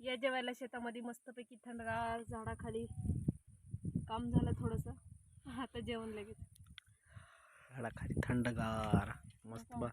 या जेवायला शेतामध्ये मस्तपैकी थंडगार झाडाखाली काम झालं थोडंसं. आता जेवण लगेच. झाडाखाली थंडगार मस्त बा.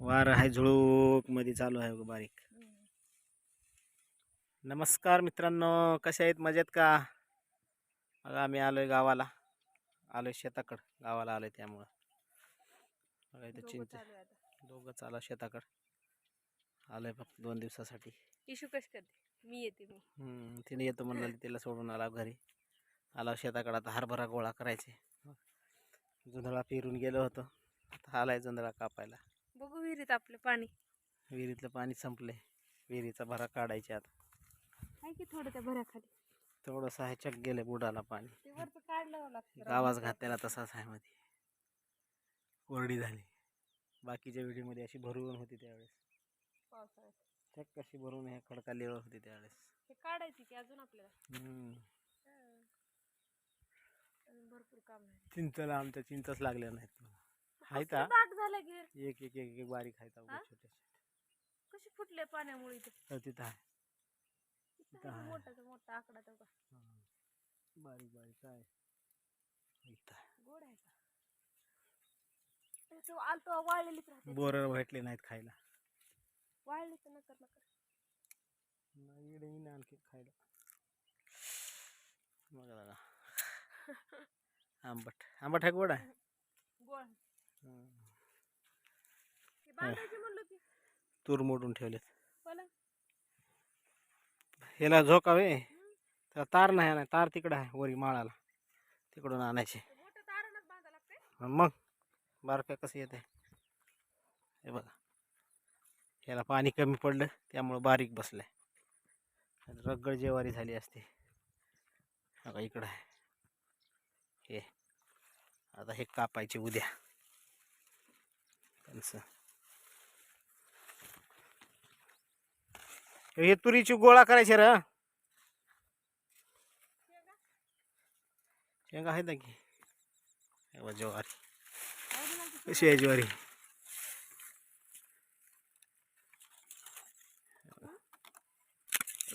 वार आहे झुळूकमध्ये चालू आहे बघ बारीक. नमस्कार मित्रांनो कसे आहेत? मजेत का? बघा आम्ही आलोय गावाला. आलोय शेताकडं. गावाला आलोय त्यामुळं. बघा इथं चिंच. दोघं चाला शेताकडं. आलोय फक्त दोन दिवसासाठी. इशू कशी करते. मी येते मी हम्म, तिने येतो म्हणलं तिला सोडून आला घरी. आला शेताकडं आता हरभरा गोळा करायचे. जुंधळा पेरून गेलो होतो. आता आलाय जुंधळा कापायला. बघू विहिरीत आपलं पाणी. विहिरीतलं पाणी संपले विहिरीचा भरा काढायचे आता. आहे की थोडं त्या भऱ्याखाली? थोडंसं आहे चक गेलं बुडाला पाणी. ते वरचं काढलं लागतं गावाच घातलेला तसाच आहे मध्ये. कोरडी झाली. बाकीच्या विहिरीमध्ये अशी भरून होती त्यावेळेस. पावसाळ्यात. कशी भरून हे खडकालीवर होती त्यावेळेस. हे काढायची की अजून आपल्याला? हम्म. अजून भरपूर काम आहे. चिंचला आमच्या चिंचच लागल्या नाहीत. हा. दाट झालं की. एक एक एक एक बारीक अवघड हा? छोटे कशी फुटले पाण्यामुळे इथे? तर तिथं आहे. इथं आहे. मोठा आकडा हा. बारीक बारीक आहे. इथं आहे. गोड आहे का? आलतो वाळलेलीच राहते. बोरं भेटले नाहीत खायला. वाळली तर नकर नकर. नाही इकडे येईन आणखी खायला. बघा बघा. आंबट. आंबट आहे गोड आहे गोड. हे तूर मोडून ठेवलेत. ह्याला झोकावे? तर तार नाही नाही तार तिकडं आहे वरी माळाला. तिकडून आणायचे. मग? बारक्या कसं येते हे बघा. याला पाणी कमी पडलं त्यामुळं बारीक बसलंय. रगड जेवारी झाली असते. बघा इकडं आहे. हे. आता हे कापायचे उद्या. त्यांचं. हे तुरीची गोळा करायची र. शेंगा आहेत ना की? ज्वारी. कशी आहे ज्वारी?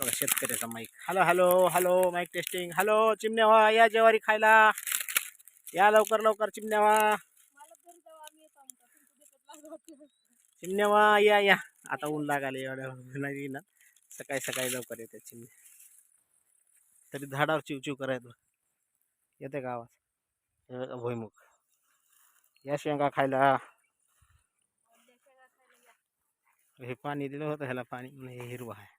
बघा शेतकऱ्याचा mic hello hello hello mic testing hello चिमण्यावा या जेवारी खायला. या लवकर लवकर चिमण्यावा. चिमण्यावा या या. आता ऊन लागाले एवढ्या नाही ना सकाळी सकाळी लवकर येते चिमण्या. तरी झाडावर चिवचिव करायचं येते का आवाज? भुईमुख या शेंगा खायला. हे पाणी दिलं होतं ह्याला पाणी. म्हणून हे हिरवं आहे.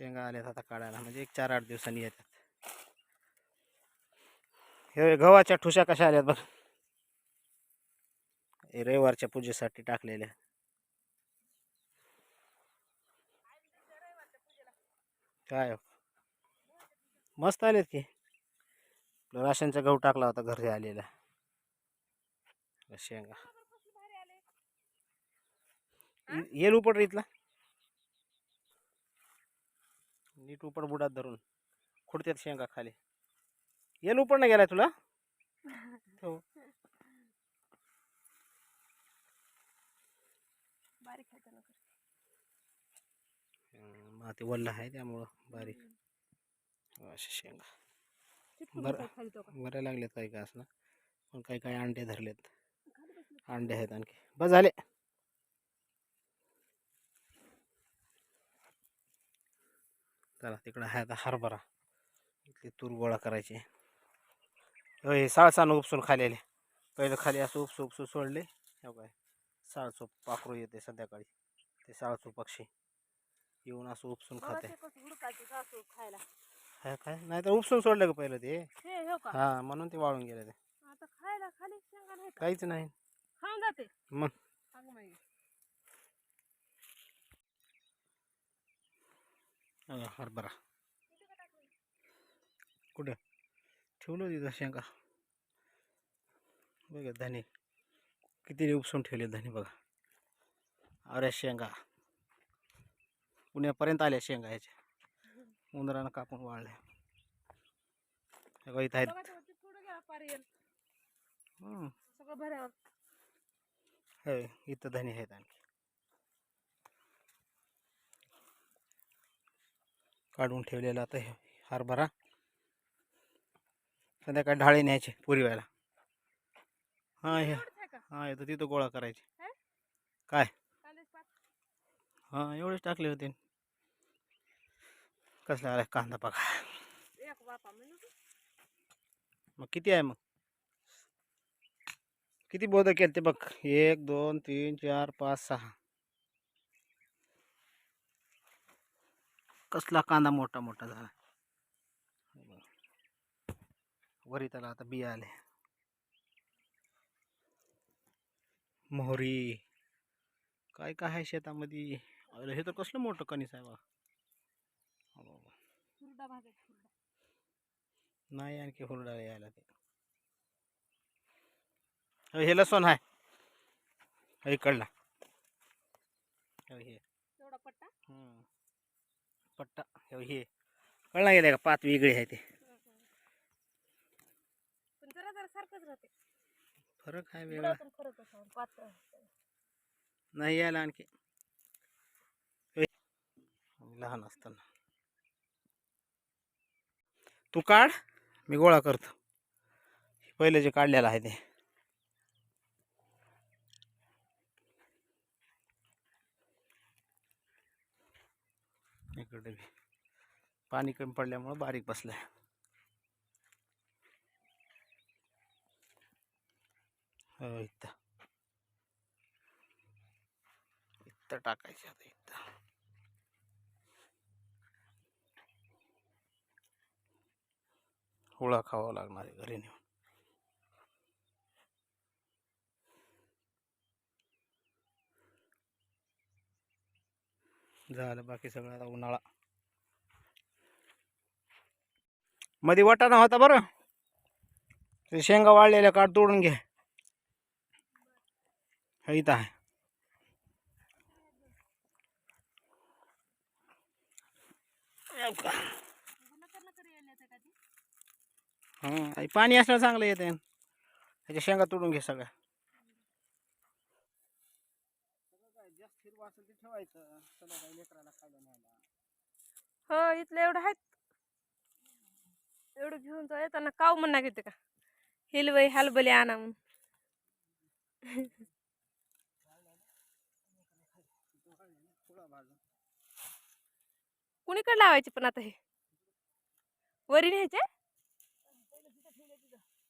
शेंगा आल्यात आता काढायला. म्हणजे एक चार आठ दिवसांनी येतात. हे गव्हाच्या ठुशा कशा आल्यात बघ. हे रविवारच्या पूजेसाठी टाकलेल्या. काय हो? मस्त आलेत की. राशनचा गहू टाकला होता घरी आलेला. शेंगा. येल उपड रे इथला. नीट उपड बुडात धरून खुडत्यात शेंगा खाली. येल उपड नाही गेलाय तुला? हो. माती वल्ल आहे त्यामुळं बारीक. अशा शेंगा. चिटकून बरं. बसायचं खाली तो का? बऱ्या लागल्यात काही का असं. पण काही काही अंडे धरलेत. अंडे आहेत आणखी. बस झाले. चला तिकडं आहे आता हरभरा. इथली तूर गोळा करायची. हो साळसानं उपसून खाली आले पहिलं खाली असं उपसू उपसू सोडले. हो काय साळचो पाखरू येते संध्याकाळी. ते साळचो पक्षी येऊन असं उपसून खाते. काय? नाही तर उपसून सोडलं का पहिलं ते? हे म्हणून ते वाळून गेले ते. काहीच नाही. मग? हरभरा कुठे ठेवलं तिथं शेंगा बघा धने किती उपसून ठेवले धने बघा अरे शेंगा पुण्यापर्यंत आल्या शेंगा ह्याच्या उंदरानं कापून वाळल्या हे इथं आहेत हे इथं धने आहेत आणखी काढून ठेवलेला आता हे हरभरा. संध्याकाळी ढाळे न्यायचे पुरीवायला हाँ हे का हाँ येतं तिथं गोळा करायचे. काय? पात हाँ एवढेच टाकले होते. कसला आला कांदा म्हणून. मग किती आहे मग? किती बोध केले ते बघ. एक दोन तीन चार पाच सहा. कसला कांदा मोठा मोठा झाला. वरी त्याला आता बिया आले. मोहरी. काय काय आहे शेतामध्ये? अरे हे तर कसलं मोठं कणीस आहे बा. नाही आणखी हुरडा यायला ते हे लसूण आहे. इकडला. हे. पट्टा? हम्म. पट्टा हे कळला गेलं का? पात वेगळी आहे ते. फरक आहे वेगळा. नाही यायला आणखी. लहान असताना. तू काढ मी गोळा करतो. पहिले जे काढलेलं आहे ते. इकडे बी. पाणी कमी पडल्यामुळं बारीक बसलाय. हो इथं. इथं टाकायचं आता इथं. हुळा खावा लागणार आहे घरी नेऊन. झालं बाकी सगळं आता उन्हाळा. मध्ये वाटाणा होता बरं. ते शेंगा वाळलेल्या काढ तोडून घे. इथं आहे. हो का? पाणी असल्यावर चांगलं येते त्याच्या शेंगा तोडून घे सगळ्या जास्त हिरवा असेल ते ठेवायचं. संध्याकाळी लेकराला खायला न्यायला. हो इथलं एवढं आहेत. एवढं घेऊन जाऊ येताना काव म्हणणार घेते का? हिलवई हलबली आणा म्हणून. कुणीकडे लावायचे पण आता हे? वरी न्यायचे?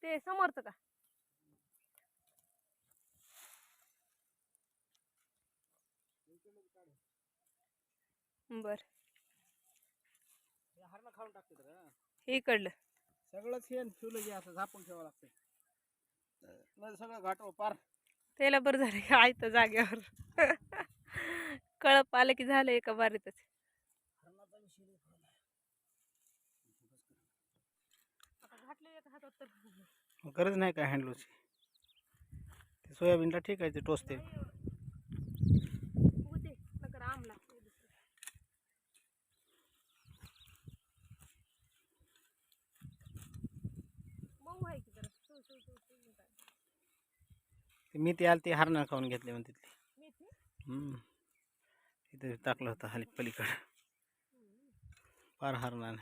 ते समोरचं का? बर. खाऊन टाकते हं. हे. इकडलं. सगळंच हे ठेवलं जे असं झापून ठेवावं लागतं नाही सगळं घाटव पार. त्याला बरं झालं तर जाग्यावर कळप आलं की झालं एका बारीतच गरज नाही काय हँडलूची ते सोयाबीनला ठीक आहे ते टोचते होते नकर आम लागते मऊ आहे की जरा सु- सु- सु- सु- सु- काय. ते मी ते आले ते हरणं खाऊन घेतले म्हणते तिथली. इथे टाकलं होतं खाली पलीकडं. फार आहे?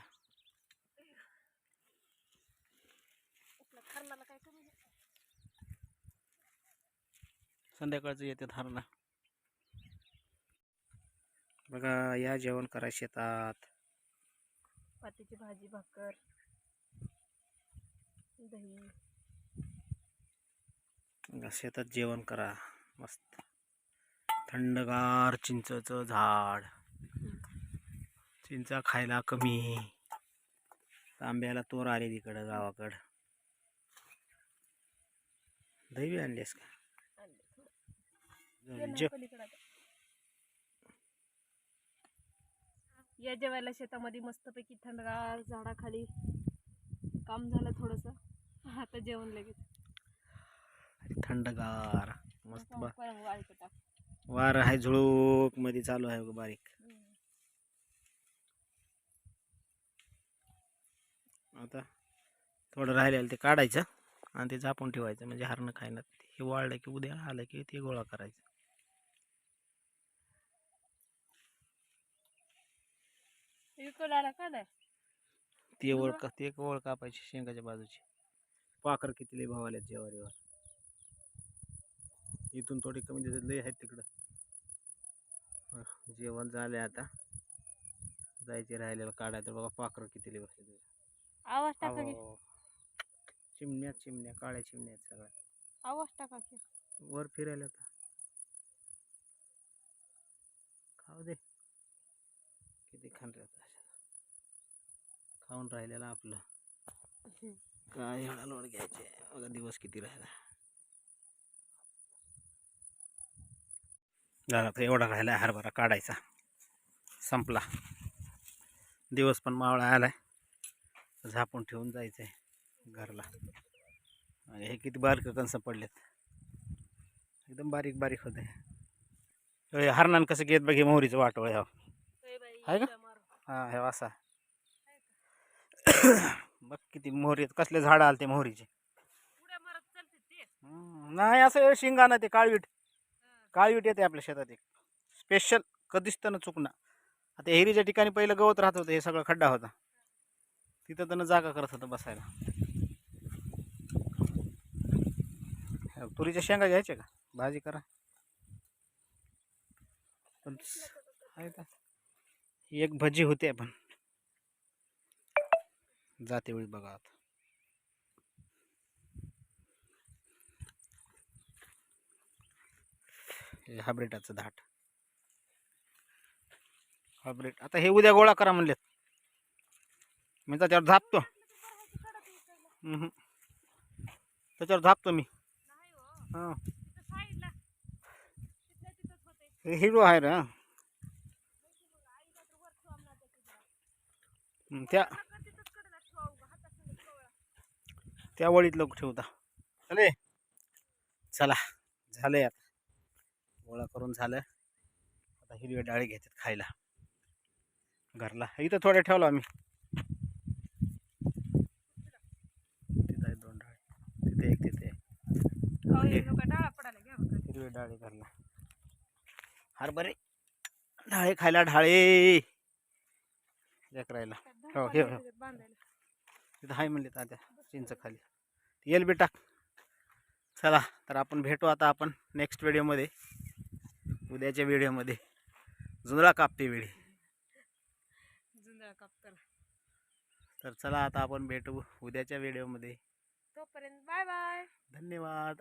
संध्याकाळचं येतात हरणं. बघा या जेवण करा शेतात. पातीची भाजी भाकर. दही. शेतात जेवण करा. मस्त. थंडगार चिंचचं झाड. चिंचा खायला कमी. तांब्याला तोर आले तिकडं गावाकडं. दही बी आणलीस का. या जेवायला शेतामध्ये मस्तपैकी थंडगार झाडाखाली काम झालं थोडंसं. आता जेवण लगेच. थंडगार. मस्त बा. पळंग वाळीचं टाक. वार आहे झुळूकमध्ये चालू आहे बघ बारीक. आता थोडं राहिलेलं ते काढायचं आणि ते झापून ठेवायचं म्हणजे हरणं खायला. हे वाळलं की उद्या आलं की ते गोळा करायचं. विकून आला का नाही? ती ओळ का ती एक ओळ कापायची शेंगाच्या बाजूची. पाखर किती लय भावाल्यात जेवारीवर. इथून थोडी कमी दिसत लय आहेत तिकडं. जेवण झालंय आता. जायचे राहिलेलं काढायचं बघा पाखर किती लय बसले आवाज टाका की. चिमण्या चिमण्या काळ्या चिमण्या आहेत सगळ्या. आवाज टाका की. वर फिरायला आता. खाऊ दे. किती खान राहत खाऊन राहिलेलं आपलं. काय एवढा लोड घ्यायचे? बघा दिवस किती राहिला. झाला तर एवढा राहिला हरभरा काढायचा. संपला. दिवस पण मावळा आलाय. झापून ठेवून जायचंय घरला. आणि हे किती बारकं कंस पडलेत. एकदम बारीक बारीक होते हे हरणान कसं घेत बघे मोहरीचं वाटोळ ह्या आहे का? हा हे असा बघ किती मोहरी आहेत. कसले झाडं आले ते. मोहरीचे हम्म, नाही असं शिंगाणं ते काळवीट. काळवीट येते आपल्या शेतात एक. स्पेशल कधीच तर चुकणं. आता हेरीच्या ठिकाणी पहिलं गवत राहत होतं हे सगळं खड्डा होता. तिथं त्यानं जागा करत होतं बसायला. तुरीच्या शेंगा घ्यायच्या का? भाजी करा. पण आहे का? ही एक भजी होते पण जातेवेळी बघा आता. हे हायब्रिडाचं धाट. हायब्रिड आता हे उद्या गोळा करा म्हणलेत. मी त्याच्यावर झापतो. त्याच्यावर झापतो मी. हां. हे हिरो आहे रे त्या त्या वळीत लोक ठेवता. चले चला झालंय आता. गोळा करून झालं. आता हिरव्या डाळी घ्यायच्यात खायला. घरला. इथं थोड्या ठेवलो आम्ही. तिथं आहे दोन डाळी. तिथे एक तिथे एक. हिरवे डाळे घरला. हरभरे ढाळे खायला ढाळे लेकरायला. हो, हे, हो. तिथं हाय म्हणले तात्या. चिंच खाली. येल बी टाक चला तर आपण भेटू आता आपण नेक्स्ट व्हिडिओमध्ये उद्याच्या व्हिडिओमध्ये जुंधळा कापते वेळी. जुंधळा कापताना. तर चला आता आपण भेटू उद्याच्या व्हिडिओमध्ये तोपर्यंत बाय बाय धन्यवाद.